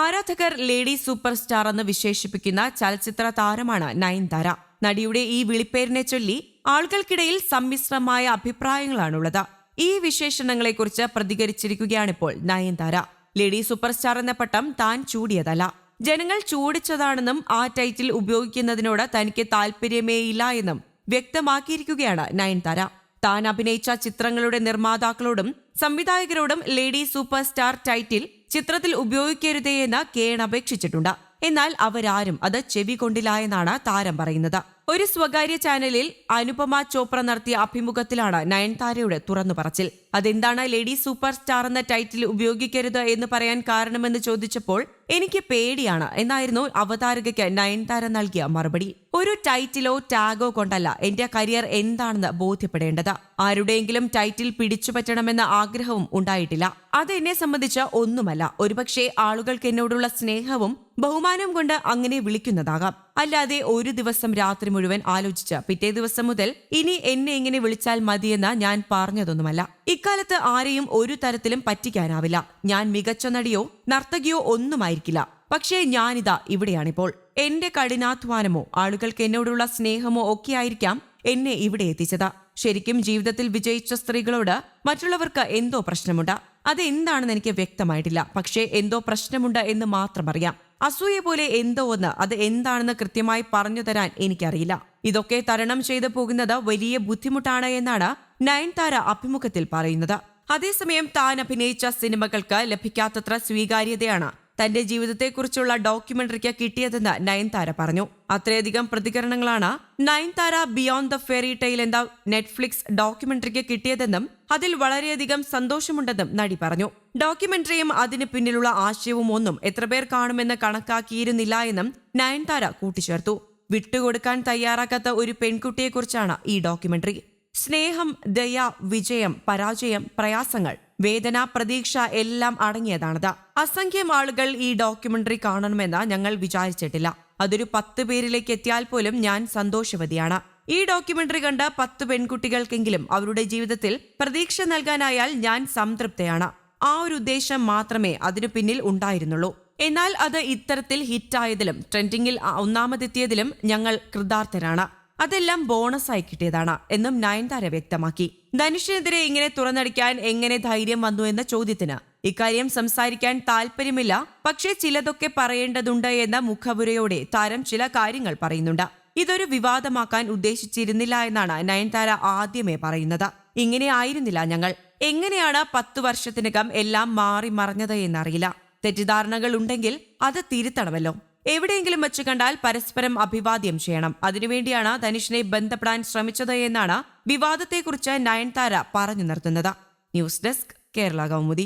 ആരാധകർ lady super star എന്ന് വിശേഷിപ്പിക്കുന്ന ചലച്ചിത്ര താരമാണ് നയൻതാര. നടിയുടെ ഈ വിളിപ്പേരിനെ ചൊല്ലി ആളുകൾക്കിടയിൽ സമ്മിശ്രമായ അഭിപ്രായങ്ങളാണുള്ളത്. ഈ വിശേഷണങ്ങളെക്കുറിച്ച് പ്രതികരിച്ചിരിക്കുകയാണിപ്പോൾ നയൻതാര. ലേഡി സൂപ്പർ സ്റ്റാർ എന്ന പട്ടം താൻ ചൂടിയതല്ല. ജനങ്ങൾ ചൂടിച്ചതാണെന്നും ആ ടൈറ്റിൽ ഉപയോഗിക്കുന്നതിനോട് തനിക്ക് താല്പര്യമേയില്ല എന്നും വ്യക്തമാക്കിയിരിക്കുകയാണ് നയൻതാര. താൻ അഭിനയിച്ച ചിത്രങ്ങളുടെ നിർമ്മാതാക്കളോടും സംവിധായകരോടും ലേഡി സൂപ്പർ സ്റ്റാർ ടൈറ്റിൽ ചിത്രത്തിൽ ഉപയോഗിക്കരുതേ എന്ന് കേൺ അപേക്ഷിച്ചിട്ടുണ്ട്. എന്നാൽ അവരാരും അത് ചെവി കൊണ്ടില്ല എന്നാണ് താരം പറയുന്നത്. ഒരു സ്വകാര്യ ചാനലിൽ അനുപമ ചോപ്ര നടത്തിയ അഭിമുഖത്തിലാണ് നയൻതാരയുടെ തുറന്നു പറച്ചിൽ. അതെന്താണ് ലേഡി സൂപ്പർ സ്റ്റാർ എന്ന ടൈറ്റിൽ ഉപയോഗിക്കരുത് എന്ന് പറയാൻ കാരണമെന്ന് ചോദിച്ചപ്പോൾ എനിക്ക് പേടിയാണ് എന്നായിരുന്നു അവതാരകയ്ക്ക് നയൻതാര നൽകിയ മറുപടി. ഒരു ടൈറ്റിലോ ടാഗോ കൊണ്ടല്ല എന്റെ കരിയർ എന്താണെന്ന് ബോധ്യപ്പെടേണ്ടത്. ആരുടെയെങ്കിലും ടൈറ്റിൽ പിടിച്ചുപറ്റണമെന്ന ആഗ്രഹവും ഉണ്ടായിട്ടില്ല. അത് എന്നെ സംബന്ധിച്ച് ഒന്നുമല്ല. ഒരുപക്ഷെ ആളുകൾക്ക് എന്നോടുള്ള സ്നേഹവും ബഹുമാനവും കൊണ്ട് അങ്ങനെ വിളിക്കുന്നതാകാം. അല്ലാതെ ഒരു ദിവസം രാത്രി മുഴുവൻ ആലോചിച്ച പിറ്റേ ദിവസം മുതൽ ഇനി എന്നെ ഇങ്ങനെ വിളിച്ചാൽ മതിയെന്ന് ഞാൻ പറഞ്ഞതൊന്നുമല്ല. ഇക്കാലത്ത് ആരെയും ഒരു തരത്തിലും പറ്റിക്കാനാവില്ല. ഞാൻ മികച്ച നടിയോ നർത്തകിയോ ഒന്നുമായിരിക്കില്ല. പക്ഷേ ഞാനിതാ ഇവിടെയാണിപ്പോൾ. എന്റെ കഠിനാധ്വാനമോ ആളുകൾക്ക് എന്നോടുള്ള സ്നേഹമോ ഒക്കെ ആയിരിക്കാം എന്നെ ഇവിടെ എത്തിച്ചത്. ശരിക്കും ജീവിതത്തിൽ വിജയിച്ച സ്ത്രീകളോട് മറ്റുള്ളവർക്ക് എന്തോ പ്രശ്നമുണ്ട്. അതെന്താണെന്ന് എനിക്ക് വ്യക്തമായിട്ടില്ല. പക്ഷേ എന്തോ പ്രശ്നമുണ്ട് എന്ന് മാത്രം അറിയാം. അസൂയ പോലെ എന്തോ ഒന്ന് അത് എന്താണെന്ന് കൃത്യമായി പറഞ്ഞു തരാൻ എനിക്കറിയില്ല. ഇതൊക്കെ തരണം ചെയ്തു പോകുന്നത് വലിയ ബുദ്ധിമുട്ടാണ് എന്നാണ് നയൻതാര അഭിമുഖത്തിൽ പറയുന്നത്. അതേസമയം താൻ അഭിനയിച്ച സിനിമകൾക്ക് ലഭിക്കാത്തത്ര സ്വീകാര്യതയാണ് തന്റെ ജീവിതത്തെക്കുറിച്ചുള്ള ഡോക്യുമെന്ററിക്ക് കിട്ടിയതെന്ന് നയൻതാര പറഞ്ഞു. അത്രയധികം പ്രതികരണങ്ങളാണ് Nayanthara beyond the fairy tale എന്ന നെറ്റ്ഫ്ലിക്സ് ഡോക്യുമെന്ററിക്ക് കിട്ടിയതെന്നും അതിൽ വളരെയധികം സന്തോഷമുണ്ടെന്നും നടി പറഞ്ഞു. ഡോക്യുമെന്ററിയും അതിന് പിന്നിലുള്ള ആശയവും ഒന്നും എത്ര പേർ കാണുമെന്ന് കണക്കാക്കിയിരുന്നില്ല എന്നും നയൻതാര കൂട്ടിച്ചേർത്തു. വിട്ടുകൊടുക്കാൻ തയ്യാറാക്കാത്ത ഒരു പെൺകുട്ടിയെക്കുറിച്ചാണ് ഈ ഡോക്യുമെന്ററി. സ്നേഹം ദയ വിജയം പരാജയം പ്രയാസങ്ങൾ വേദന പ്രതീക്ഷ എല്ലാം അടങ്ങിയതാണത്. അസംഖ്യം ആളുകൾ ഈ ഡോക്യുമെന്ററി കാണണമെന്ന് ഞങ്ങൾ വിചാരിച്ചിട്ടില്ല. അതൊരു പത്ത് പേരിലേക്ക് എത്തിയാൽ പോലും ഞാൻ സന്തോഷവതിയാണ്. ഈ ഡോക്യുമെന്ററി കണ്ട പത്ത് പെൺകുട്ടികൾക്കെങ്കിലും അവരുടെ ജീവിതത്തിൽ പ്രതീക്ഷ നൽകാനായാൽ ഞാൻ സംതൃപ്തയാണ്. ആ ഒരു ഉദ്ദേശം മാത്രമേ അതിനു പിന്നിൽ ഉണ്ടായിരുന്നുള്ളൂ. എന്നാൽ അത് ഇത്തരത്തിൽ ഹിറ്റായതിലും ട്രെൻഡിങ്ങിൽ ഒന്നാമതെത്തിയതിലും ഞങ്ങൾ കൃതാർത്ഥരാണ്. അതെല്ലാം ബോണസായി കിട്ടിയതാണ് എന്നും നയൻതാര വ്യക്തമാക്കി. ധനുഷിനെതിരെ ഇങ്ങനെ തുറന്നടിക്കാൻ എങ്ങനെ ധൈര്യം വന്നു എന്ന ചോദ്യത്തിന് ഇക്കാര്യം സംസാരിക്കാൻ താല്പര്യമില്ല പക്ഷേ ചിലതൊക്കെ പറയേണ്ടതുണ്ട് എന്ന മുഖപുരയോടെ താരം ചില കാര്യങ്ങൾ പറയുന്നുണ്ട്. ഇതൊരു വിവാദമാക്കാൻ ഉദ്ദേശിച്ചിരുന്നില്ല എന്നാണ് നയൻതാര ആദ്യമേ പറയുന്നത്. ഇങ്ങനെ ആയിരുന്നില്ല ഞങ്ങൾ. എങ്ങനെയാണ് പത്തു വർഷത്തിനകം എല്ലാം മാറി മറഞ്ഞത് എന്നറിയില്ല. തെറ്റിദ്ധാരണകൾ ഉണ്ടെങ്കിൽ അത് തിരുത്തണമല്ലോ. എവിടെയെങ്കിലും വെച്ച് കണ്ടാൽ പരസ്പരം അഭിവാദ്യം ചെയ്യണം. അതിനുവേണ്ടിയാണ് ധനുഷിനെ ബന്ധപ്പെടാൻ ശ്രമിച്ചത് എന്നാണ് വിവാദത്തെക്കുറിച്ച് നയൻതാര പറഞ്ഞു നിർത്തുന്നത്. News desk Kerala Kaumudi.